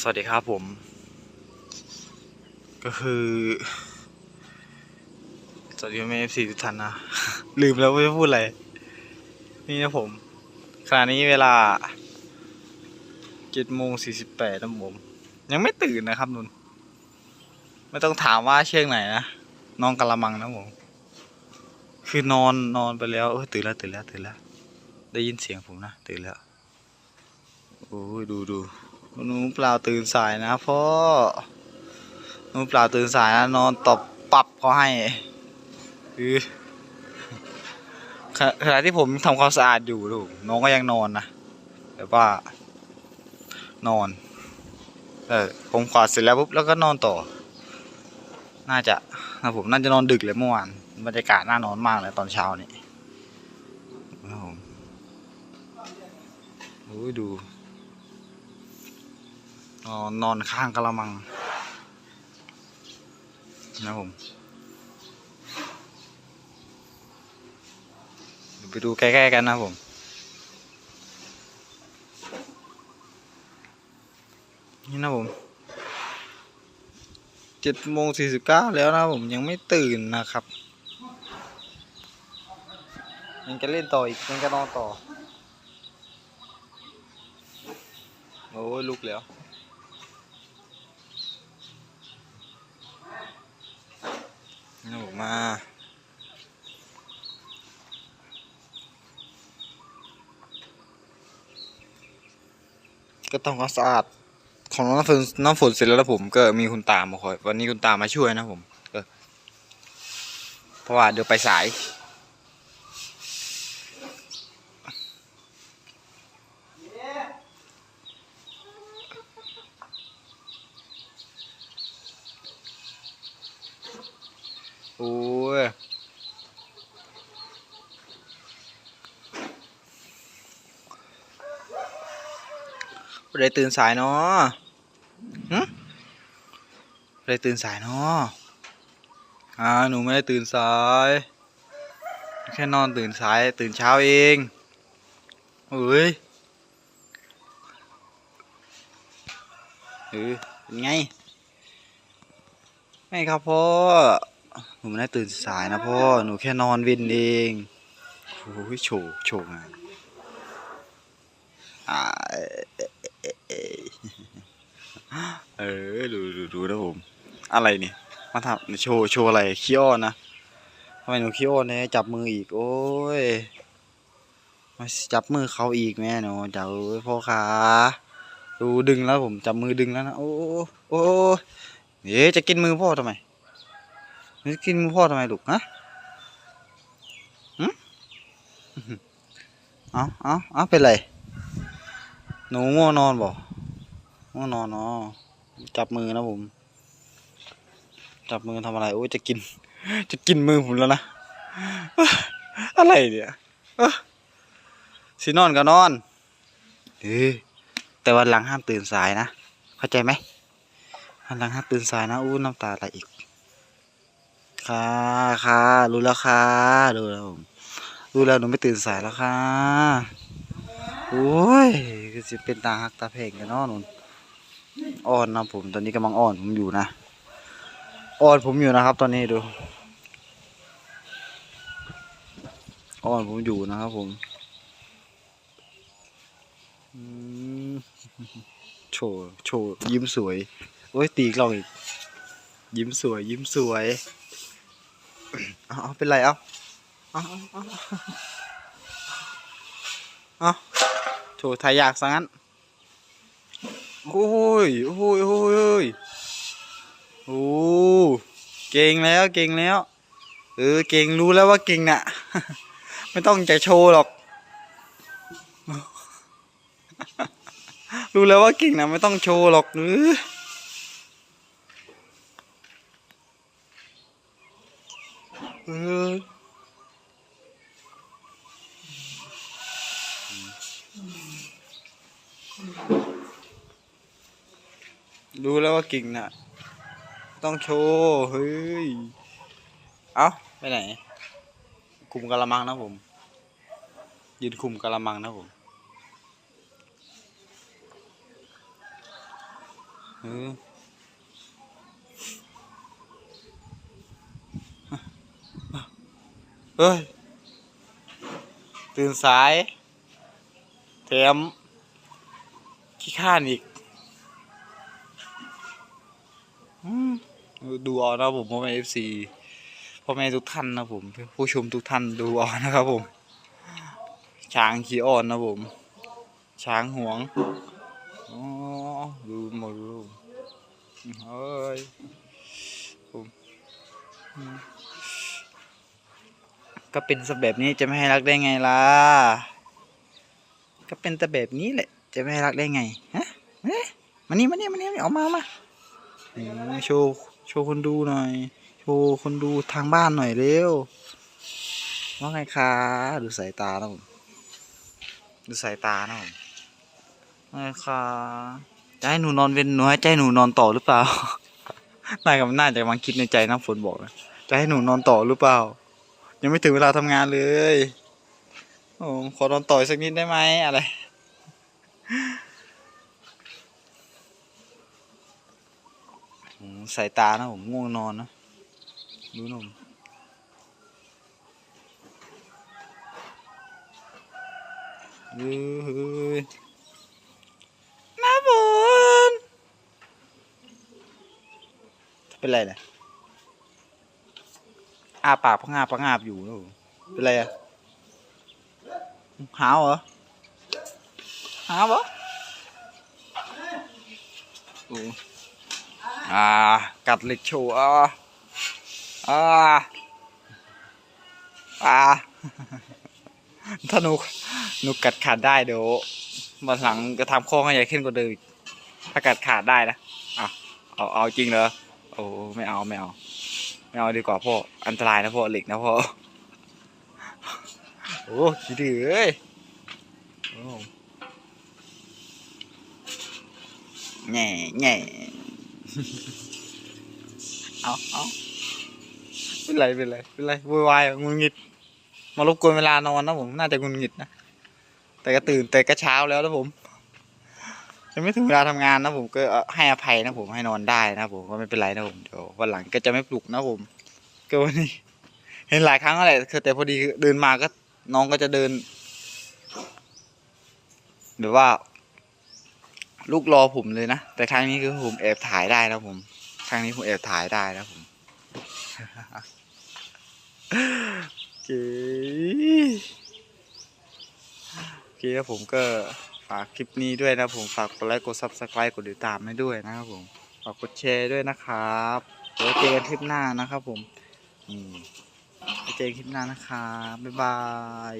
สวัสดีครับผม ก็คือสวัสดีแม่เอฟซีทุกท่านนะ ลืมแล้วว่าจะพูดอะไร นี่นะผม ขณะนี้เวลาเจ็ดโมงสี่สิบแปดนะผม ยังไม่ตื่นนะครับนุนไม่ต้องถามว่าเชื่องไหนนะนอนกะละมังนะผม คือนอนนอนไปแล้วเออตื่นแล้วตื่นแล้วตื่นแล้ว ได้ยินเสียงผมนะ ตื่นแล้ว โอ้ยดูดู หนูเปล่าตื่นสายนะพ่อหนูเปล่าตื่นสายนะนอนตบปรับเขาให้คือขณะที่ผมทำความสะอาดอยู่ลูกน้องก็ยังนอนนะแต่ว่านอนเออผมขวาดเสร็จแล้วปุ๊บแล้วก็นอนต่อ น่าจะนะผมน่าจะนอนดึกเลยเมื่อวานบรรยากาศน่านอนมากเลยตอนเช้านี่ครับผมโอ้ยดู นอนอนข้างกระมังนะผมไปดูใกล้ๆกันนะผมนี่นะผมเจ็ดโมงสี่สิบเก้าแล้วนะผมยังไม่ตื่นนะครับ ยังจะเล่นต่ออีกยังจะนอนต่อ โอ้ยลุกแล้ว นี่ผมมา ก็ต้องความสะอาดของน้ำฝนน้ำฝนเสร็จแล้วผมก็มีคุณตามาคอยวันนี้คุณตามาช่วยนะผมเพราะว่าเดี๋ยวไปสาย โอ้ย ไม่ได้ตื่นสายเนาะหึได้ตื่นสายเนาะอ่าหนูไม่ได้ตื่นสาย แค่นอนตื่นสายตื่นเช้าเองเฮ้ยเออเป็นไง ไม่ครับพ่อ หนูไม่ได้ตื่นสายนะพ่อ หนูแค่นอนวินเองโอ้ยโฉวโฉว์งาน เออดูดูดูนะผม อะไรเนี่ยมาทำโชว์โชว์อะไรขี้อ้อนนะทำไมหนูขี้อ้อนเนี่ยจับมืออีก โอ้ยมาจับมือเขาอีกแม่หนูจับพ่อขาดูดึงแล้วผมจับมือดึงแล้วนะโอ้โอ้เอ๊ะจะกินมือพ่อทำไมจะกินมือพ่อทำไมลูกฮะหืมเอาเอาเอาเป็นไร หนูง่วงนอนบ่ง่วงนอนเนาะจับมือนะผม จับมือทำอะไรโอ้ยจะกิน จะกินมือผมแล้วนะอะไรเนี่ยเอ้อสินอนก็นอนเออแต่วันหลังห้ามตื่นสายนะเข้าใจไหมวันหลังห้ามตื่นสายนะอู้น้ำตาไหลอีกค่ะค่ะรู้แล้วค่ะรู้แล้วผมรู้แล้วหนูไม่ตื่นสายแล้วค่ะ โอ้ยก็จะเป็นตาหักตาเพงกันเนาะนุ่นอ่อนนะผมตอนนี้กำลังอ่อนผมอยู่นะอ่อนผมอยู่นะครับ ตอนนี้ดูอ่อนผมอยู่นะครับผมโชว์โชว์ยิ้มสวยโอ้ยตีกลองอีก ยิ้มสวย ยิ้มสวยเอาเอาเป็นไรเอาเอาเอาเอา เอาโชว์ทายากซะงั้นโอ้ยโอ้ยโอ้ยโอ้ยโอ้เก่งแล้วเก่งแล้ว เออเก่งรู้แล้วว่าเก่งน่ะ ไม่ต้องจะโชว์หรอก รู้แล้วว่าเก่งนะไม่ต้องโชว์หรอกเออเออ รู้แล้วว่าเก่งน่ะ ต้องโชว์เฮ้ย เอ้าไปไหน คุมกะละมังนะผม ยืนคุมกะละมังนะผมเออเฮ้ย ตื่นสายแถมขี้ข้านอีก ดูเอนะผมพ่อแม่เอฟซีพ่อแม่ทุกท่านนะผมผู้ชมทุกท่านดูเอนะครับผม ช้างขี้อ่อนนะผม ช้างหวงอ๋อดูหมดรูปเฮ้ยผมก็เป็นสแบบนี้จะไม่ให้รักได้ไงล่ะ ก็เป็นแต่แบบนี้แหละ จะไม่ให้รักได้ไงฮะเอ๊ะมานี่มานี่มานี่ออกมามาโชว์ ว์คนดูหน่อย โชว์คนดูทางบ้านหน่อยเร็ว ว่าไงคะดูสายตานะผมดูสายตานะผมว่าไงคะจะให้หนูนอนเว้นหนูให้ใจหนูนอนต่อหรือเปล่านายกับน่าจะมาคิดในใจน้ำฝนบอกนะจะให้หนูนอนต่อหรือเปล่า ยังไม่ถึงเวลาทำงานเลยโอ้ขอนอนต่อสักนิดได้ไหมอะไร โอ้ สายตานะผมง่วงนอนนะดูหนุ่มเฮ้ยน้าบนเป็นไรนี่ยอาปากพังงาพังงาบอยู่นะผมเป็นไรอะหาวเหรอหาวเหรอโอ้ อ่า กัดเหล็กโชว์อ่าอ่าอ่าถ้าหนูหนูกัดขาดได้เดี๋ยววันหลังจะทำข้อให้ใหญ่ขึ้นกว่าเดิมอีกถ้ากัดขาดได้นะอะเอาเอาจริงเหรอโอ้ไม่เอาไม่เอาไม่เอาดีกว่าพ่ออันตรายนะพ่อเหล็กนะพ่อโอ้ขี้ดื้อเอ้ยแง่แง่ เอาเอาเป็นไรเป็นไรเป็นไรโวยวายงุนงิด มารบกวนเวลานอนนะผมน่าจะงุนงิดนะแต่ก็ตื่นแต่ก็เช้าแล้วนะผมยังไม่ถึงเวลาทำงานนะผมก็ให้อภัยนะผมให้นอนได้นะผมก็ไม่เป็นไรนะผมเดี๋ยววันหลังก็จะไม่ปลุกนะผมก็วันนี้ เห็นหลายครั้งแล้วแหละคือแต่พอดีเดินมาก็น้องก็จะเดินแบบว่า ลูกรอผมเลยนะ แต่ครั้งนี้คือผมแอบถ่ายได้นะผม ครั้งนี้ผมแอบถ่ายได้นะผมโอเคโอเคครับผมก็ฝากคลิปนี้ด้วยนะผมฝากกดไลค์กด subscribe กดติดตามให้ด้วยนะครับผมฝากกดแชร์ด้วยนะครับเดี๋ยวเจอกันคลิปหน้านะครับผมอืมเจอกันคลิปหน้านะครับบ๊ายบาย